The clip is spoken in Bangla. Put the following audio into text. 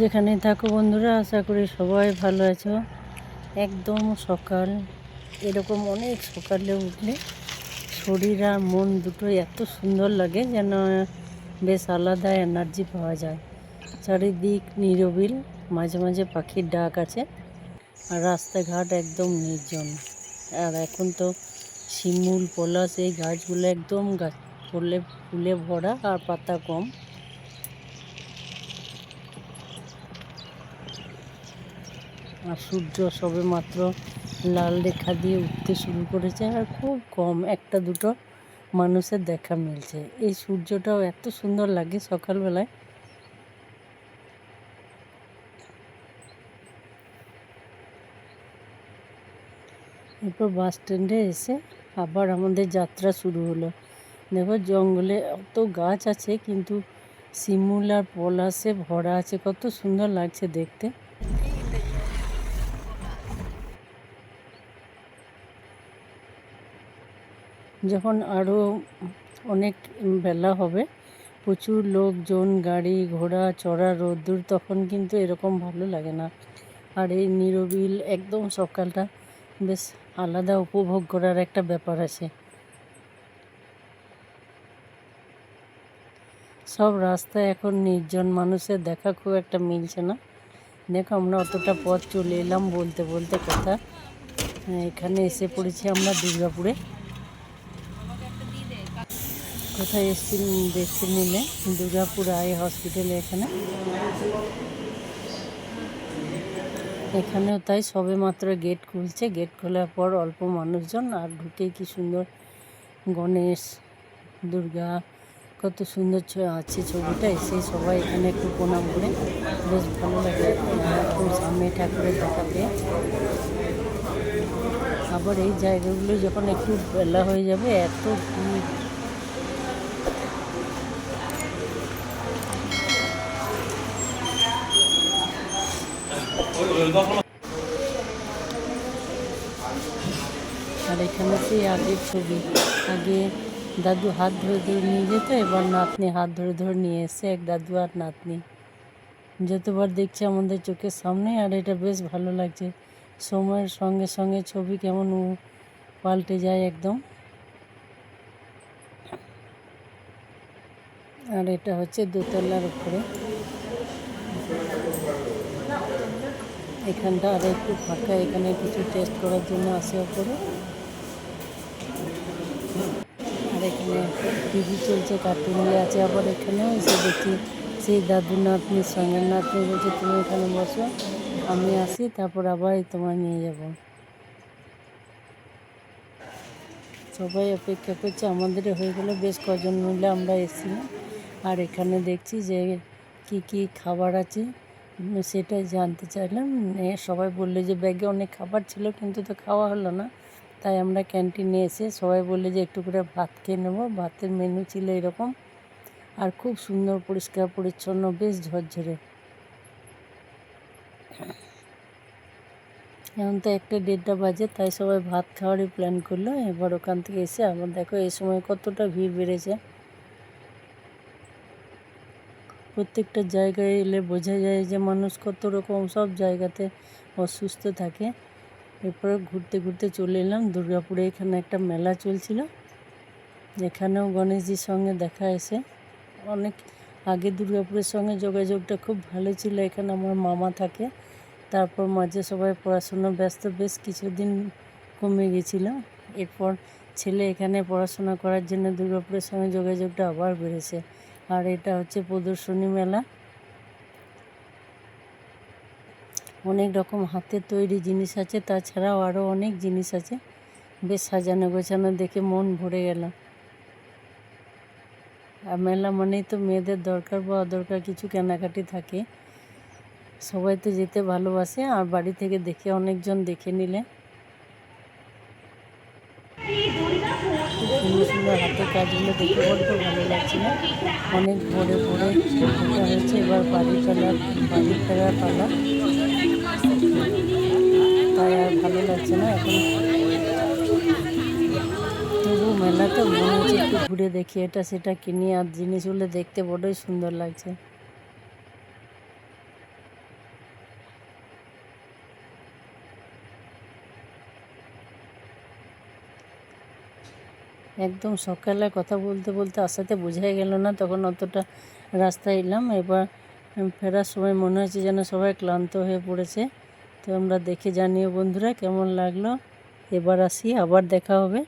যেখানে থাকো বন্ধুরা, আশা করি সবাই ভালো আছো। একদম সকাল, এরকম অনেক সকালে উঠলে শরীর আর মন দুটোই এত সুন্দর লাগে যেন বেশ আলাদা এনার্জি পাওয়া যায়। চারিদিক নিরবিল, মাঝে মাঝে পাখির ডাক আছে আর রাস্তাঘাট একদম নির্জন। আর এখন তো শিমুল, পলাশ এই গাছগুলো একদম গাছ ফুলে ফুলে ভরা আর পাতা কম। আর সূর্য সবে মাত্র লাল রেখা দিয়ে উঠতে শুরু করেছে আর খুব কম, একটা দুটো মানুষের দেখা মিলছে। এই সূর্যটাও এত সুন্দর লাগে সকালবেলায়। এরপর বাস স্ট্যান্ডে এসে আবার আমাদের যাত্রা শুরু হলো। দেখো জঙ্গলে অত গাছ আছে, কিন্তু শিমুল আর পলাশে ভরা আছে। কত সুন্দর লাগছে দেখতে। যখন আরও অনেক বেলা হবে, প্রচুর লোকজন, গাড়ি, ঘোড়া, চড়া, রোদ্দুর, তখন কিন্তু এরকম ভালো লাগে না। আর এই নিরবিল একদম সকালটা বেশ আলাদা উপভোগ করার একটা ব্যাপার আছে। সব রাস্তায় এখন নির্জন মানুষের দেখা খুব একটা মিলছে না। দেখো আমরা অতটা পথ চলে এলাম বলতে বলতে কথা। এখানে এসে পড়েছি আমরা দুর্গাপুরে। কোথায় এসছি দেখতে নিলে। দুর্গাপুর আই হসপিটালে এখানে। এখানেও তাই সবে মাত্র গেট খুলছে। গেট খোলার পর অল্প মানুষজন আর ঢুকেই কি সুন্দর গণেশ, দুর্গা, কত সুন্দর আছে ছবিটা। এসে সবাই এখানে একটু প্রণাম করে। বেশ ভালো লাগে। খুব সামনে ঠাকুরের দেখা পেয়ে আবার এই জায়গাগুলো যখন একটু বেলা হয়ে যাবে, এত আর এখানে সেই আগের ছবি। আগে দাদু হাত ধরে ধরে নিয়ে যেত, এবার নাতনি হাত ধরে ধরে নিয়ে এসে এক দাদু আর নাতনি। যতবার দেখছি আমাদের চোখের সামনে, আর এটা বেশ ভালো লাগছে। সময়ের সঙ্গে সঙ্গে ছবি কেমন পাল্টে যায় একদম। আর এটা হচ্ছে দোতলার উপরে। এখানটা আর একটু ফাঁকা, এখানে কিছু টেস্ট করার জন্য আসে ওপরে। আর এখানে টিভি চলছে কার্টুন আছে আবার এখানেও এসে দেখি, সেই দাদু নাতনির সঙ্গে নাতনি বলছে তুমি এখানে বসো, আমি আসি, তারপর আবার তোমায় নিয়ে যাব। সবাই অপেক্ষা করছে, আমাদের হয়ে গেলে বেশ কজন মিলে আমরা এসেছিলাম। আর এখানে দেখছি যে কি কি খাবার আছে। সেটাই জানতে চাইলাম। সবাই বলল যে, ব্যাগে অনেক খাবার ছিল, কিন্তু তো খাওয়া হলো না। তাই আমরা ক্যান্টিনে এসে সবাই বললে যে, একটু করে ভাত খেয়ে নেব। ভাতের মেনু ছিল এরকম। আর খুব সুন্দর, পরিষ্কার, পরিচ্ছন্ন, বেশ ঝরঝরে। এখন তো একটা দেড়টা বাজে, তাই সবাই ভাত খাওয়ারই প্ল্যান করল। এবার ওখান থেকে এসে আবার দেখো, এই সময় কতটা ভিড় বেড়েছে। প্রত্যেকটা জায়গায় এলে বোঝা যায় যে মানুষ কত রকম সব জায়গাতে অসুস্থ থাকে। এরপরে ঘুরতে ঘুরতে চলে এলাম। দুর্গাপুরে এখানে একটা মেলা চলছিল, যেখানেও গণেশজির সঙ্গে দেখা এসে অনেক আগে দুর্গাপুরের সঙ্গে যোগাযোগটা খুব ভালো ছিল, এখানে আমার মামা থাকে। তারপর মাঝে সবাই পড়াশুনো ব্যস্ত, বেশ কিছুদিন কমে গেছিল। এরপর ছেলে এখানে পড়াশোনা করার জন্য দুর্গাপুরের সঙ্গে যোগাযোগটা আবার বেড়েছে। আর এটা হচ্ছে প্রদর্শনী মেলা। অনেক রকম হাতের তৈরি জিনিস আছে, তাছাড়াও আরও অনেক জিনিস আছে। বেশ সাজানো গোছানো দেখে মন ভরে গেল। আর মেলা মানেই তো মেয়েদের দরকার বা অদরকার কিছু কেনাকাটি থাকে। সবাই তো যেতে ভালোবাসে, আর বাড়ি থেকে দেখে অনেকজন দেখে নিলে। সুন্দর সুন্দর হাতের কাজগুলো দেখে বলতে ভালো লাগছে। না অনেক ভোরে ভোরে হয়েছে, এবার বাড়ি ফেলার বাড়ি ফেরার পালা। তাই আর ভালো লাগছে না এখন। তবু মেলাতে মনে হচ্ছে একটু ঘুরে দেখি, এটা সেটা কিনি আর জিনিসগুলো দেখতে বড়ই সুন্দর লাগছে। একদম সকালে কথা বলতে বলতে আসাতে বোঝাই গেল না, তখন অতটা রাস্তায় এলাম। এবার ফেরার সময় মনে হচ্ছে যেন সবাই ক্লান্ত হয়ে পড়েছে। তো আমরা দেখে জানিও বন্ধুরা কেমন লাগল। এবার আসি, আবার দেখা হবে।